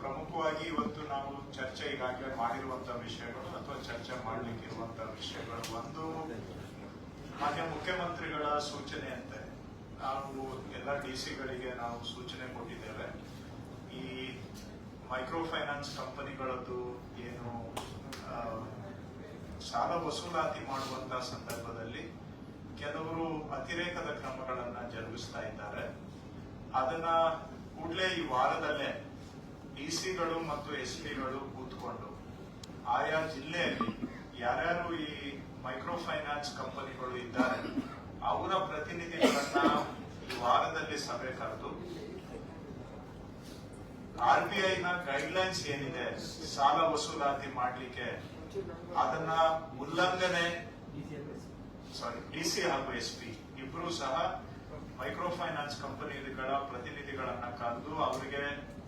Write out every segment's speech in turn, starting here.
ಪ್ರಮುಖವಾಗಿ ಇವತ್ತು ನಾವು ಚರ್ಚೆ ಈಗಾಗಲೇ ಮಾಡಿರುವಂತಹ ವಿಷಯಗಳು ಅಥವಾ ಚರ್ಚೆ ಮಾಡಲಿಕ್ಕಿರುವಂತಹ ವಿಷಯಗಳು. ಒಂದು ಮಾನ್ಯ ಮುಖ್ಯಮಂತ್ರಿಗಳ ಸೂಚನೆಯಂತೆ ನಾವು ಎಲ್ಲ ಡಿ ಸಿಗಳಿಗೆ ನಾವು ಸೂಚನೆ ಕೊಟ್ಟಿದ್ದೇವೆ. ಈ ಮೈಕ್ರೋ ಫೈನಾನ್ಸ್ ಕಂಪನಿಗಳದ್ದು ಏನು ಸಾಲ ವಸೂಲಾತಿ ಮಾಡುವಂತಹ ಸಂದರ್ಭದಲ್ಲಿ ಕೆಲವರು ಅತಿರೇಕದ ಕ್ರಮಗಳನ್ನ ಜರುಗಿಸ್ತಾ ಇದ್ದಾರೆ. ಅದನ್ನ ಕೂಡಲೇ ಈ ವಾರದಲ್ಲೇ ಡಿಸಿಗಳು ಮತ್ತು ಎಸ್ ಪಿಗಳು ಕೂತ್ಕೊಂಡು ಆಯಾ ಜಿಲ್ಲೆಯಲ್ಲಿ ಯಾರ್ಯಾರು ಈ ಮೈಕ್ರೋ ಫೈನಾನ್ಸ್ ಕಂಪನಿಗಳು ಇದ್ದಾರೆ, ಅವರ ಪ್ರತಿನಿಧಿಗಳನ್ನ ವಾರದಲ್ಲಿ ಸಭೆ ಕರೆದು ಆರ್ ಬಿ ಐ ನ ಗೈಡ್ಲೈನ್ಸ್ ಏನಿದೆ, ಸಾಲ ವಸೂಲಾತಿ ಮಾಡ್ಲಿಕ್ಕೆ ಅದನ್ನ ಉಲ್ಲಂಘನೆ ಸಾರಿ ಡಿಸಿ ಹಾಗೂ ಎಸ್ ಪಿ ಇಬ್ರು ಸಹ ಮೈಕ್ರೋ ಫೈನಾನ್ಸ್ ಕಂಪನಿಗಳ ಪ್ರತಿನಿಧಿಗಳನ್ನ ಕರೆದು ಅವರಿಗೆ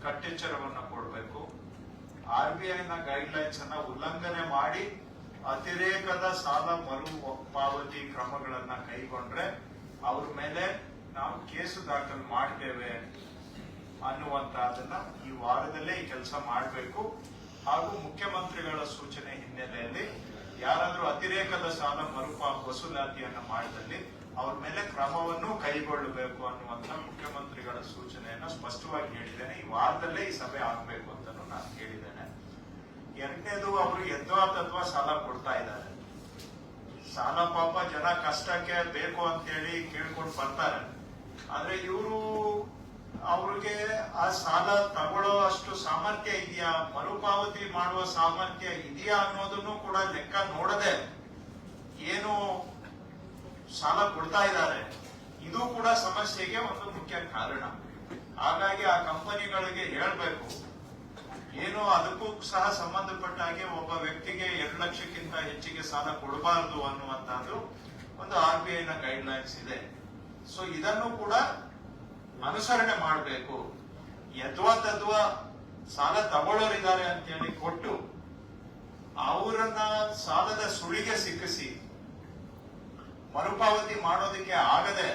ಕಟ್ಟೆಚ್ಚರವನ್ನ ಕೊಡಬೇಕು. ಆರ್ ಬಿ ಐ ನ ಗೈಡ್ ಲೈನ್ಸ್ ಅನ್ನ ಉಲ್ಲಂಘನೆ ಮಾಡಿ ಅತಿರೇಕದ ಸಾಲ ಮರು ಪಾವತಿ ಕ್ರಮಗಳನ್ನ ಕೈಗೊಂಡ್ರೆ ಅವ್ರ ಮೇಲೆ ನಾವು ಕೇಸು ದಾಖಲು ಮಾಡ್ತೇವೆ ಅನ್ನುವಂತಹದನ್ನ ಈ ವಾರದಲ್ಲೇ ಈ ಕೆಲಸ ಮಾಡಬೇಕು. ಹಾಗೂ ಮುಖ್ಯಮಂತ್ರಿಗಳ ಸೂಚನೆ ಹಿನ್ನೆಲೆಯಲ್ಲಿ ಯಾರಾದರೂ ಅತಿರೇಕದ ಸಾಲ ಮರುಪಾ ವಸೂಲಾತಿಯನ್ನು ಮಾಡಿದಲ್ಲಿ ಅವ್ರ ಮೇಲೆ ಕ್ರಮವನ್ನು ಕೈಗೊಳ್ಳಬೇಕು ಅನ್ನುವಂತ ಮುಖ್ಯಮಂತ್ರಿಗಳ ಸೂಚನೆಯನ್ನ ಸ್ಪಷ್ಟವಾಗಿ ಹೇಳಿದ್ದೇನೆ. ಈ ವಾರದಲ್ಲೇ ಈ ಸಭೆ ಆಗ್ಬೇಕು ಅಂತ ನಾನು ಹೇಳಿದ್ದೇನೆ ಎರಡನೇದು, ಅವರು ಯದ್ವಾ ತತ್ವ ಸಾಲ ಕೊಡ್ತಾ ಇದ್ದಾರೆ. ಸಾಲ ಪಾಪ ಜನ ಕಷ್ಟಕ್ಕೆ ಬೇಕು ಅಂತೇಳಿ ಕೇಳ್ಕೊಂಡು ಬರ್ತಾರೆ. ಆದ್ರೆ ಇವರು, ಅವ್ರಿಗೆ ಆ ಸಾಲ ತಗೊಳ್ಳೋ ಅಷ್ಟು ಸಾಮರ್ಥ್ಯ ಇದೆಯಾ? ಮರುಪಾವತಿ ಮಾಡುವ ಸಾಮರ್ಥ್ಯ ಇದೆಯಾ ಅನ್ನೋದನ್ನು ಕೂಡ ಲೆಕ್ಕ ನೋಡದೆ ಏನು ಸಾಲ ಕೊಡ್ತಾ ಇದ್ದಾರೆ. ಇದು ಕೂಡ ಸಮಸ್ಯೆಗೆ ಒಂದು ಮುಖ್ಯ ಕಾರಣ. ಹಾಗಾಗಿ ಆ ಕಂಪನಿಗಳಿಗೆ ಹೇಳ್ಬೇಕು. ಏನು ಅದಕ್ಕೂ ಸಹ ಸಂಬಂಧಪಟ್ಟ ಹಾಗೆ ಒಬ್ಬ ವ್ಯಕ್ತಿಗೆ ಎರಡು ಲಕ್ಷಕ್ಕಿಂತ ಹೆಚ್ಚಿಗೆ ಸಾಲ ಕೊಡಬಾರದು ಅನ್ನುವಂತಹದ್ದು ಒಂದು ಆರ್ ಬಿ ಐ ನ ಗೈಡ್ ಲೈನ್ಸ್ ಇದೆ. ಸೊ ಇದನ್ನು ಕೂಡ ಅನುಸರಣೆ ಮಾಡಬೇಕು. ಯದ್ವಾ ತದ್ವಾ ಸಾಲ ತಗೊಳ್ಳೋರಿದ್ದಾರೆ ಅಂತೇಳಿ ಕೊಟ್ಟು, ಅವರನ್ನ ಸಾಲದ ಸುಳಿಗೆ ಸಿಕ್ಕಿಸಿ ಮರುಪಾವತಿ ಮಾಡೋದಕ್ಕೆ ಆಗದೆ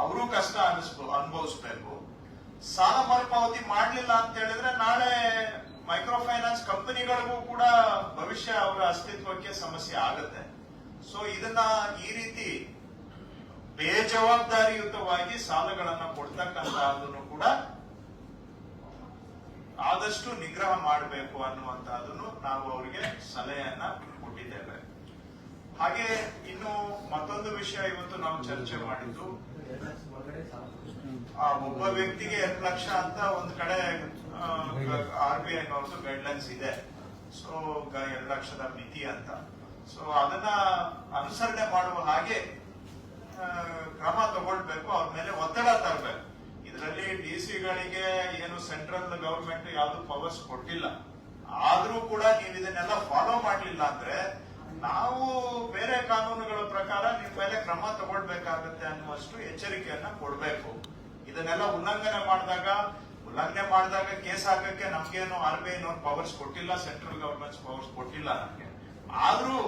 ಅವರು ಕಷ್ಟ ಅನಿಸ್ ಅನುಭವಿಸ್ಬೇಕು. ಸಾಲ ಮರುಪಾವತಿ ಮಾಡಲಿಲ್ಲ ಅಂತ ಹೇಳಿದ್ರೆ ನಾಳೆ ಮೈಕ್ರೋ ಫೈನಾನ್ಸ್ ಕಂಪನಿಗಳಿಗೂ ಕೂಡ ಭವಿಷ್ಯ ಅವರ ಅಸ್ತಿತ್ವಕ್ಕೆ ಸಮಸ್ಯೆ ಆಗುತ್ತೆ. ಸೊ ಇದನ್ನ ಈ ರೀತಿ ಬೇಜವಾಬ್ದಾರಿಯುತವಾಗಿ ಸಾಲಗಳನ್ನ ಕೊಡ್ತಕ್ಕಂತಹದನ್ನು ಕೂಡ ಆದಷ್ಟು ನಿಗ್ರಹ ಮಾಡಬೇಕು ಅನ್ನುವಂತಹದನ್ನು ನಾವು ಅವರಿಗೆ ಸಲಹೆಯನ್ನ ಕೊಟ್ಟಿದ್ದೇವೆ. ಹಾಗೆ ಇನ್ನು ಮತ್ತೊಂದು ವಿಷಯ ಇವತ್ತು ನಾವು ಚರ್ಚೆ ಮಾಡಿದ್ದು. ಆ, ಒಬ್ಬ ವ್ಯಕ್ತಿಗೆ ಎರಡು ಲಕ್ಷ ಅಂತ ಒಂದು ಕಡೆ ಆರ್ ಬಿ ಐ ಅವ್ರದ್ದು ಗೈಡ್ಲೈನ್ಸ್ ಇದೆ. ಸೊ ಎರಡು ಲಕ್ಷದ ಮಿತಿ ಅಂತ. ಸೊ ಅದನ್ನ ಅನುಸರಣೆ ಮಾಡುವ ಹಾಗೆ ಕ್ರಮ ತಗೊಳ್ಬೇಕು, ಅವ್ರ ಮೇಲೆ ಒತ್ತಡ ತರಬೇಕು. ಇದರಲ್ಲಿ ಡಿ ಸಿಗಳಿಗೆ ಏನು ಸೆಂಟ್ರಲ್ ಗವರ್ಮೆಂಟ್ ಯಾವ್ದು ಪವರ್ಸ್ ಕೊಟ್ಟಿಲ್ಲ. ಆದ್ರೂ ಕೂಡ ನೀವು ಇದನ್ನೆಲ್ಲ ಫಾಲೋ ಮಾಡ್ಲಿಲ್ಲ ಅಂದ್ರೆ, ನಾವು ಕಾನೂನುಗಳ ಪ್ರಕಾರ ನಿಮ್ಮ ಮೇಲೆ ಕ್ರಮ ತಗೊಳ್ಬೇಕಾಗತ್ತೆ ಅನ್ನುವಷ್ಟು ಎಚ್ಚರಿಕೆಯನ್ನ ಕೊಡ್ಬೇಕು. ಇದನ್ನೆಲ್ಲ ಉಲ್ಲಂಘನೆ ಮಾಡಿದಾಗ ಉಲ್ಲಂಘನೆ ಮಾಡಿದಾಗ ಕೇಸ್ ಹಾಕಕ್ಕೆ ನಮ್ಗೇನು ಆರ್ ಬಿ ಐನವ್ರು ಪವರ್ಸ್ ಕೊಟ್ಟಿಲ್ಲ ಸೆಂಟ್ರಲ್ ಗವರ್ಮೆಂಟ್ ಪವರ್ಸ್ ಕೊಟ್ಟಿಲ್ಲ ನಮಗೆ. ಆದ್ರೂ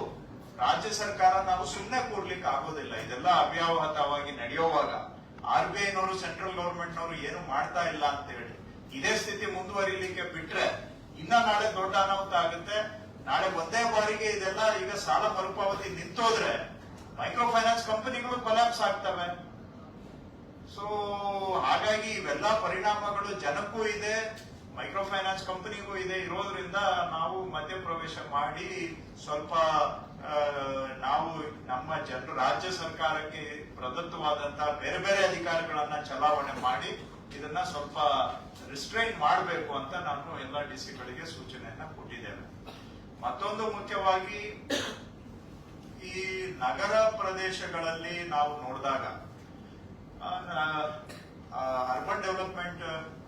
ರಾಜ್ಯ ಸರ್ಕಾರ ನಾವು ಸುಮ್ಮನೆ ಕೂರ್ಲಿಕ್ಕೆ ಆಗೋದಿಲ್ಲ. ಇದೆಲ್ಲ ಅವ್ಯಾವಹತವಾಗಿ ನಡೆಯುವಾಗ ಆರ್ ಬಿ ಐನವರು ಸೆಂಟ್ರಲ್ ಗವರ್ಮೆಂಟ್ ನವರು ಏನು ಮಾಡ್ತಾ ಇಲ್ಲ ಅಂತ ಹೇಳಿ ಇದೇ ಸ್ಥಿತಿ ಮುಂದುವರಿಲಿಕ್ಕೆ ಬಿಟ್ರೆ ಇನ್ನ ನಾಳೆ ದೊಡ್ಡ ಅನಾಹುತ ಆಗುತ್ತೆ. ನಾಳೆ ಒಂದೇ ಬಾರಿಗೆ ಇದೆಲ್ಲ ಈಗ ಸಾಲ ಮರುಪಾವತಿ ನಿಂತೋದ್ರೆ ಮೈಕ್ರೋ ಫೈನಾನ್ಸ್ ಕಂಪನಿಗಳು ಕೊಲಾಪ್ಸ್ ಆಗ್ತವೆ. ಸೊ ಹಾಗಾಗಿ ಇವೆಲ್ಲ ಪರಿಣಾಮಗಳು ಜನಕ್ಕೂ ಇದೆ ಮೈಕ್ರೋ ಫೈನಾನ್ಸ್ ಕಂಪನಿಗೂ ಇದೆ. ಇರೋದ್ರಿಂದ ನಾವು ಮಧ್ಯಪ್ರವೇಶ ಮಾಡಿ ಸ್ವಲ್ಪ ನಾವು ನಮ್ಮ ಜನ, ರಾಜ್ಯ ಸರ್ಕಾರಕ್ಕೆ ಪ್ರದತ್ತವಾದಂತಹ ಬೇರೆ ಬೇರೆ ಅಧಿಕಾರಗಳನ್ನ ಚಲಾವಣೆ ಮಾಡಿ ಇದನ್ನ ಸ್ವಲ್ಪ ರಿಸ್ಟ್ರೈನ್ ಮಾಡಬೇಕು ಅಂತ ನಾನು ಎಲ್ಲ ಡಿಸಿಗಳಿಗೆ ಸೂಚನೆಯನ್ನ ಕೊಟ್ಟಿದ್ದೇವೆ ಮತ್ತೊಂದು ಮುಖ್ಯವಾಗಿ ಈ ನಗರ ಪ್ರದೇಶಗಳಲ್ಲಿ ನಾವು ನೋಡಿದಾಗ ಅರ್ಬನ್ ಡೆವಲಪ್ಮೆಂಟ್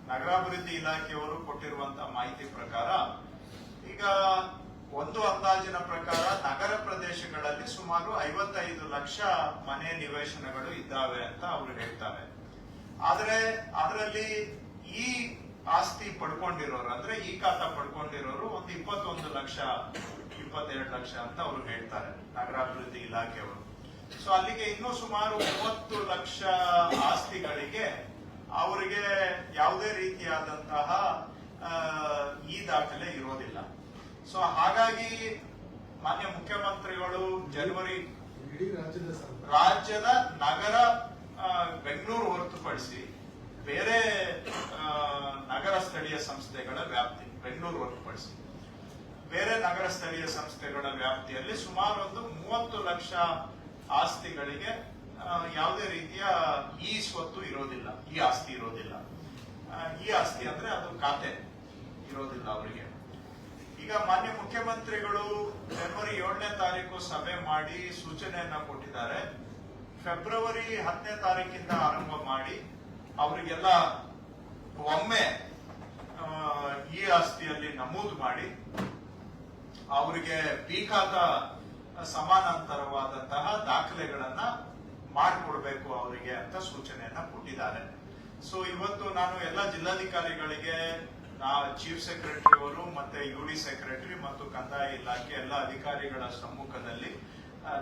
ನಗರಾಭಿವೃದ್ಧಿ ಇಲಾಖೆಯವರು ಕೊಟ್ಟಿರುವಂತ ಮಾಹಿತಿ ಪ್ರಕಾರ, ಈಗ ಒಂದು ಅಂದಾಜಿನ ಪ್ರಕಾರ ನಗರ ಪ್ರದೇಶಗಳಲ್ಲಿ ಸುಮಾರು ಐವತ್ತೈದು ಲಕ್ಷ ಮನೆ ನಿವೇಶನಗಳು ಇದ್ದಾವೆ ಅಂತ ಅವರು ಹೇಳ್ತಾರೆ. ಆದರೆ, ಅದರಲ್ಲಿ ಈ ಆಸ್ತಿ ಪಡ್ಕೊಂಡಿರೋರು ಅಂದ್ರೆ ಈ ಖಾತ ಪಡ್ಕೊಂಡಿರೋರು ಒಂದು ಇಪ್ಪತ್ತೊಂದು ಲಕ್ಷ ಇಪ್ಪತ್ತೆರಡು ಲಕ್ಷ ಅಂತ ಅವರು ಹೇಳ್ತಾರೆ ನಗರಾಭಿವೃದ್ಧಿ ಇಲಾಖೆಯವರು. ಸೊ ಅಲ್ಲಿಗೆ ಇನ್ನೂ ಸುಮಾರು ಮೂವತ್ತು ಲಕ್ಷ ಆಸ್ತಿಗಳಿಗೆ ಅವರಿಗೆ ಯಾವುದೇ ರೀತಿಯಾದಂತಹ ಈ ದಾಖಲೆ ಇರೋದಿಲ್ಲ. ಸೊ ಹಾಗಾಗಿ ಮಾನ್ಯ ಮುಖ್ಯಮಂತ್ರಿಗಳು ಜನವರಿ ರಾಜ್ಯದ ನಗರ ಬೆಂಗಳೂರು ಹೊರತುಪಡಿಸಿ ಬೇರೆ ನಗರ ಸ್ಥಳೀಯ ಸಂಸ್ಥೆಗಳ ವ್ಯಾಪ್ತಿ ಬೆಂಗಳೂರು ಹೊರತುಪಡಿಸಿ ಬೇರೆ ನಗರ ಸ್ಥಳೀಯ ಸಂಸ್ಥೆಗಳ ವ್ಯಾಪ್ತಿಯಲ್ಲಿ ಸುಮಾರು ಒಂದು ಮೂವತ್ತು ಲಕ್ಷ ಆಸ್ತಿಗಳಿಗೆ ಯಾವುದೇ ರೀತಿಯ ಈ ಸ್ವತ್ತು ಇರೋದಿಲ್ಲ, ಈ ಆಸ್ತಿ ಇರೋದಿಲ್ಲ. ಈ ಆಸ್ತಿ ಅಂದ್ರೆ ಅದು ಖಾತೆ ಇರೋದಿಲ್ಲ ಅವರಿಗೆ. ಈಗ ಮಾನ್ಯ ಮುಖ್ಯಮಂತ್ರಿಗಳು ಜನವರಿ ಏಳನೇ ತಾರೀಕು ಸಭೆ ಮಾಡಿ ಸೂಚನೆಯನ್ನ ಕೊಟ್ಟಿದ್ದಾರೆ. ಫೆಬ್ರವರಿ ಹತ್ತನೇ ತಾರೀಕಿಂದ ಆರಂಭ ಮಾಡಿ ಅವರಿಗೆಲ್ಲ ಒಮ್ಮೆ ಈ ಆಸ್ತಿಯಲ್ಲಿ ನಮೂದು ಮಾಡಿ, ಅವರಿಗೆ ಬೇಕಾದ ಸಮಾನಾಂತರವಾದಂತಹ ದಾಖಲೆಗಳನ್ನ ಮಾಡಿಕೊಡ್ಬೇಕು ಅವರಿಗೆ ಅಂತ ಸೂಚನೆಯನ್ನ ಕೊಟ್ಟಿದ್ದಾರೆ. ಸೊ ಇವತ್ತು ನಾನು ಎಲ್ಲ ಜಿಲ್ಲಾಧಿಕಾರಿಗಳಿಗೆ ಚೀಫ್ ಸೆಕ್ರೆಟರಿ ಅವರು ಮತ್ತೆ ಯು ಡಿ ಸೆಕ್ರೆಟರಿ ಮತ್ತು ಕಂದಾಯ ಇಲಾಖೆ ಎಲ್ಲ ಅಧಿಕಾರಿಗಳ ಸಮ್ಮುಖದಲ್ಲಿ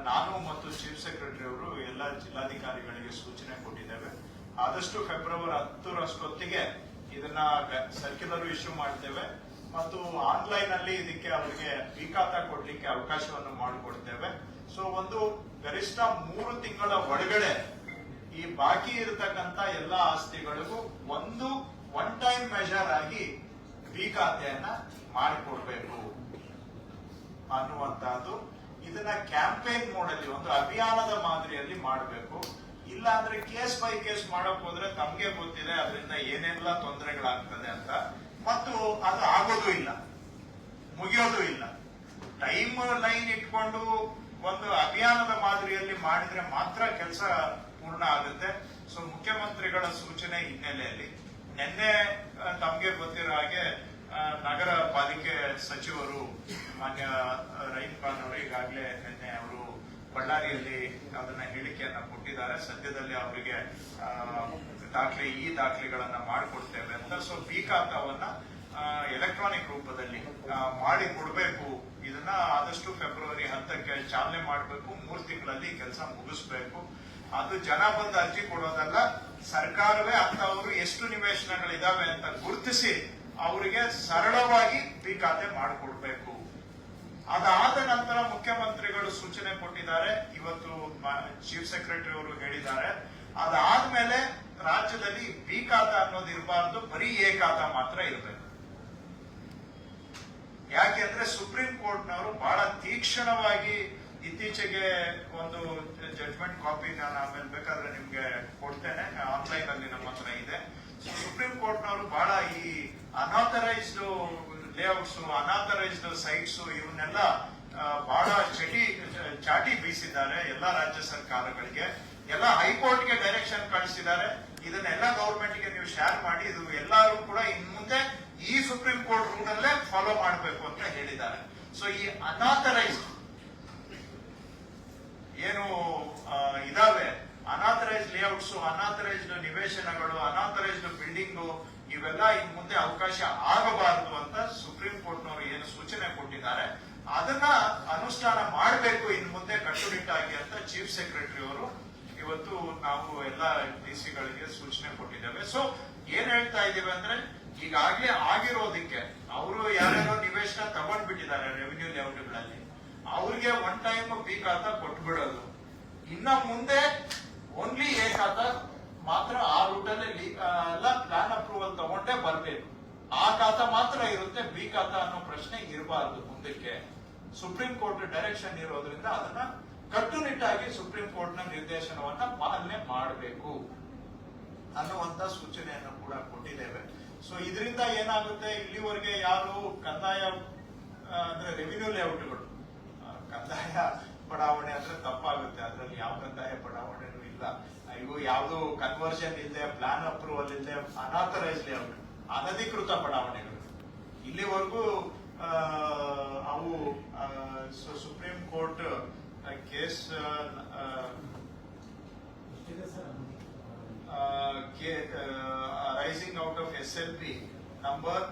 ನಾನು ಮತ್ತು ಚೀಫ್ ಸೆಕ್ರೆಟರಿ ಅವರು ಎಲ್ಲ ಜಿಲ್ಲಾಧಿಕಾರಿಗಳಿಗೆ ಸೂಚನೆ ಕೊಟ್ಟಿದ್ದೇವೆ. ಆದಷ್ಟು ಫೆಬ್ರವರಿ ಹತ್ತರಷ್ಟೊತ್ತಿಗೆ ಇದನ್ನ ಸರ್ಕ್ಯುಲರ್ ಇಶ್ಯೂ ಮಾಡ್ತೇವೆ. ಮತ್ತು ಆನ್ಲೈನ್ ಅಲ್ಲಿ ಇದಕ್ಕೆ ಅವರಿಗೆ ಈ ಕೊಡ್ಲಿಕ್ಕೆ ಅವಕಾಶವನ್ನು ಮಾಡಿಕೊಡ್ತೇವೆ. ಸೊ ಒಂದು ಗರಿಷ್ಠ ಮೂರು ತಿಂಗಳ ಒಳಗಡೆ ಈ ಬಾಕಿ ಇರತಕ್ಕಂತ ಎಲ್ಲ ಆಸ್ತಿಗಳಿಗೂ ಒಂದು ಒನ್ ಟೈಮ್ ಮೆಜರ್ ಆಗಿ ಬಿ ಖಾತೆಯನ್ನ ಮಾಡಿಕೊಡ್ಬೇಕು ಅನ್ನುವಂತಹದ್ದು ಇದನ್ನ ಕ್ಯಾಂಪೇನ್ ಮೋಡಲ್ಲಿ ಒಂದು ಅಭಿಯಾನದ ಮಾದರಿಯಲ್ಲಿ ಮಾಡಬೇಕು. ಇಲ್ಲ ಅಂದ್ರೆ ಕೇಸ್ ಬೈ ಕೇಸ್ ಮಾಡಕ್ ಹೋದ್ರೆ ತಮ್ಗೆ ಗೊತ್ತಿದೆ, ಅದರಿಂದ ಏನೆಲ್ಲ ತೊಂದರೆಗಳಾಗ್ತದೆ ಅಂತ. ಮತ್ತು ಅದು ಆಗೋದು ಇಲ್ಲ. ಮುಗಿಯೋದು ಇಲ್ಲ. ಟೈಮ್ ಲೈನ್ ಇಟ್ಕೊಂಡು ಒಂದು ಅಭಿಯಾನದ ಮಾದರಿಯಲ್ಲಿ ಮಾಡಿದ್ರೆ ಮಾತ್ರ ಕೆಲಸ ಪೂರ್ಣ ಆಗುತ್ತೆ. ಸೊ, ಮುಖ್ಯಮಂತ್ರಿಗಳ ಸೂಚನೆ ಹಿನ್ನೆಲೆಯಲ್ಲಿ. ನಿನ್ನೆ ತಮ್ಗೆ ಗೊತ್ತಿರೋ ಹಾಗೆ ನಗರ ಪಾಲಿಕೆ ಸಚಿವರು, ಮಾನ್ಯ ರೈನ್ ಅವರು ಈಗಾಗಲೇ ನಿನ್ನೆ ಅವರು ಬಳ್ಳಾರಿಯಲ್ಲಿ ಅದನ್ನ ಹೇಳಿಕೆಯನ್ನ ಕೊಟ್ಟಿದ್ದಾರೆ. ಸದ್ಯದಲ್ಲಿ ಅವರಿಗೆ ದಾಖಲೆ, ಈ ದಾಖಲೆಗಳನ್ನ ಮಾಡಿಕೊಡ್ತೇವೆ ಅಂತ. ಸೊ ಬಿ ಖಾತಾವನ್ನ ಎಲೆಕ್ಟ್ರಾನಿಕ್ ರೂಪದಲ್ಲಿ ಮಾಡಿ ಕೊಡಬೇಕು. ಇದನ್ನ ಆದಷ್ಟು ಫೆಬ್ರವರಿ ಹತ್ತಕ್ಕೆ ಚಾಲನೆ ಮಾಡಬೇಕು. ಮೂರು ತಿಂಗಳಲ್ಲಿ ಕೆಲಸ ಮುಗಿಸ್ಬೇಕು. ಅದು ಜನ ಬಂದು ಅರ್ಜಿ ಕೊಡೋದಲ್ಲ, ಸರ್ಕಾರವೇ ಅಂತವರು ಎಷ್ಟು ನಿವೇಶನಗಳಿದಾವೆ ಅಂತ ಗುರುತಿಸಿ ಅವರಿಗೆ ಸರಳವಾಗಿ ಬಿ ಖಾತೆ ಮಾಡಿಕೊಡ್ಬೇಕು. ಅದಾದ ನಂತರ ಮುಖ್ಯಮಂತ್ರಿಗಳು ಸೂಚನೆ ಕೊಟ್ಟಿದ್ದಾರೆ. ಇವತ್ತು ಚೀಫ್ ಸೆಕ್ರೆಟರಿ ಅವರು ಹೇಳಿದ್ದಾರೆ. ಅದಾದ್ಮೇಲೆ ರಾಜ್ಯದಲ್ಲಿ ಬಿ ಖಾತ ಅನ್ನೋದು ಇರಬಾರ್ದು, ಬರೀ ಎ ಖಾತ ಮಾತ್ರ ಇರಬೇಕು. ಯಾಕೆಂದ್ರೆ ಸುಪ್ರೀಂ ಕೋರ್ಟ್ನವರು ಬಹಳ ತೀಕ್ಷ್ಣವಾಗಿ ಇತ್ತೀಚೆಗೆ ಒಂದು ಜಡ್ಜ್ಮೆಂಟ್ ಕಾಪಿ ನಾನು ಆಮೇಲೆ ಬೇಕಾದ್ರೆ ನಿಮ್ಗೆ ಕೊಡ್ತೇನೆ. ಆನ್ಲೈನ್ ಅಲ್ಲಿ ನಮ್ಮ ಹತ್ರ ಇದೆ. ಸುಪ್ರೀಂ ಕೋರ್ಟ್ನವರು ಬಹಳ ಈ ಅನಾಥರೈಸ್ಡ್ ಲೇಔಟ್ಸ್ ಅನಾಥರೈಸ್ಡ್ ಸೈಟ್ಸ್ ಇವನ್ನೆಲ್ಲ ಬಹಳ ಚಟಿ ಚಾಟಿ ಬೀಸಿದ್ದಾರೆ ಎಲ್ಲ ರಾಜ್ಯ ಸರ್ಕಾರಗಳಿಗೆ. ಎಲ್ಲ ಹೈಕೋರ್ಟ್ಗೆ ಡೈರೆಕ್ಷನ್ ಕಳಿಸಿದ್ದಾರೆ. ಇದನ್ನೆಲ್ಲ ಗೌರ್ಮೆಂಟ್ಗೆ ನೀವು ಶೇರ್ ಮಾಡಿ, ಇದು ಎಲ್ಲರೂ ಕೂಡ ಇನ್ ಮುಂದೆ ಈ ಸುಪ್ರೀಂ ಕೋರ್ಟ್ ರೂಲ್ ಅಲ್ಲೇ ಫಾಲೋ ಮಾಡಬೇಕು ಅಂತ ಹೇಳಿದ್ದಾರೆ. ಸೊ ಈ ಅನಾಥರೈಸ್ಡ್ ಏನು ಇದಾವೆ. ಅನಾಥರೈಸ್ಡ್ ಲೇಔಟ್ಸ್, ಅನಾಥರೈಸ್ಡ್ ನಿವೇಶನಗಳು, ಅನಾಥರೈಸ್ಡ್ ಬಿಲ್ಡಿಂಗು ಇವೆಲ್ಲ ಇನ್ ಮುಂದೆ ಅವಕಾಶ ಆಗಬಾರದು ಅಂತ ಸುಪ್ರೀಂ ಕೋರ್ಟ್ನವರು ಏನು ಸೂಚನೆ ಕೊಟ್ಟಿದ್ದಾರೆ. ಅದನ್ನ ಅನುಷ್ಠಾನ ಮಾಡಬೇಕು ಇನ್ ಮುಂದೆ ಕಟ್ಟುನಿಟ್ಟಾಗಿ ಅಂತ ಚೀಫ್ ಸೆಕ್ರೆಟರಿ ಅವರು ಇವತ್ತು ನಾವು ಎಲ್ಲ ಡಿಸಿಗಳಿಗೆ ಸೂಚನೆ ಕೊಟ್ಟಿದ್ದೇವೆ. ಸೊ ಏನ್ ಹೇಳ್ತಾ ಇದ್ದೀವಿ ಅಂದ್ರೆ, ಈಗಾಗಲೇ ಆಗಿರೋದಕ್ಕೆ ಅವರು ಯಾರ್ಯಾರೋ ನಿವೇಶನ ತಗೊಂಡ್ಬಿಟ್ಟಿದ್ದಾರೆ ರೆವಿನ್ಯೂ ಲೆವೆಲ್ಗಳಲ್ಲಿ ಅವ್ರಿಗೆ ಒನ್ ಟೈಮ್ ಬಿ ಖಾತಾ ಕೊಟ್ಬಿಡೋದು. ಇನ್ನ ಮುಂದೆ ಓನ್ಲಿ ಎ ಮಾತ್ರ ಆ ರೂಟಲ್ಲಿ ಪ್ಲಾನ್ ಅಪ್ರೂವಲ್ ತಗೊಂಡೇ ಬರಬೇಕು. ಆ ಖಾತ ಮಾತ್ರ ಇರುತ್ತೆ, ಬಿ ಖಾತ ಅನ್ನೋ ಪ್ರಶ್ನೆ ಇರಬಾರದು ಮುಂದಕ್ಕೆ. ಸುಪ್ರೀಂ ಕೋರ್ಟ್ ಡೈರೆಕ್ಷನ್ ಇರೋದ್ರಿಂದ ಅದನ್ನ ಕಟ್ಟುನಿಟ್ಟಾಗಿ ಸುಪ್ರೀಂ ಕೋರ್ಟ್ನ ನಿರ್ದೇಶನವನ್ನ ಪಾಲನೆ ಮಾಡಬೇಕು ಅನ್ನುವಂತ ಸೂಚನೆಯನ್ನು ಕೂಡ ಕೊಟ್ಟಿದ್ದೇವೆ. ಸೊ ಇದರಿಂದ ಏನಾಗುತ್ತೆ? ಇಲ್ಲಿವರೆಗೆ ಯಾರು ಕಂದಾಯ ಅಂದ್ರೆ ರೆವಿನ್ಯೂ ಲೇಔಟ್ಗಳು ಕಂದಾಯ ಬಡಾವಣೆ ಅಂದ್ರೆ ತಪ್ಪಾಗುತ್ತೆ. ಅದರಲ್ಲಿ ಯಾವ ಕಂದಾಯ ಬಡಾವಣೆನೂ ಇಲ್ಲ. ಇವು ಯಾವುದು ಕನ್ವರ್ಷನ್ ಇಲ್ಲದೆ ಪ್ಲಾನ್ ಅಪ್ರೂವಲ್ ಇಲ್ಲದೆ ಅನಾಥರೈಸ್ ಲೇಔಟ್ ಅನಧಿಕೃತ ಬಡಾವಣೆಗಳು. ಇಲ್ಲಿವರೆಗೂ ಅವು supreme court case rising out of S L P number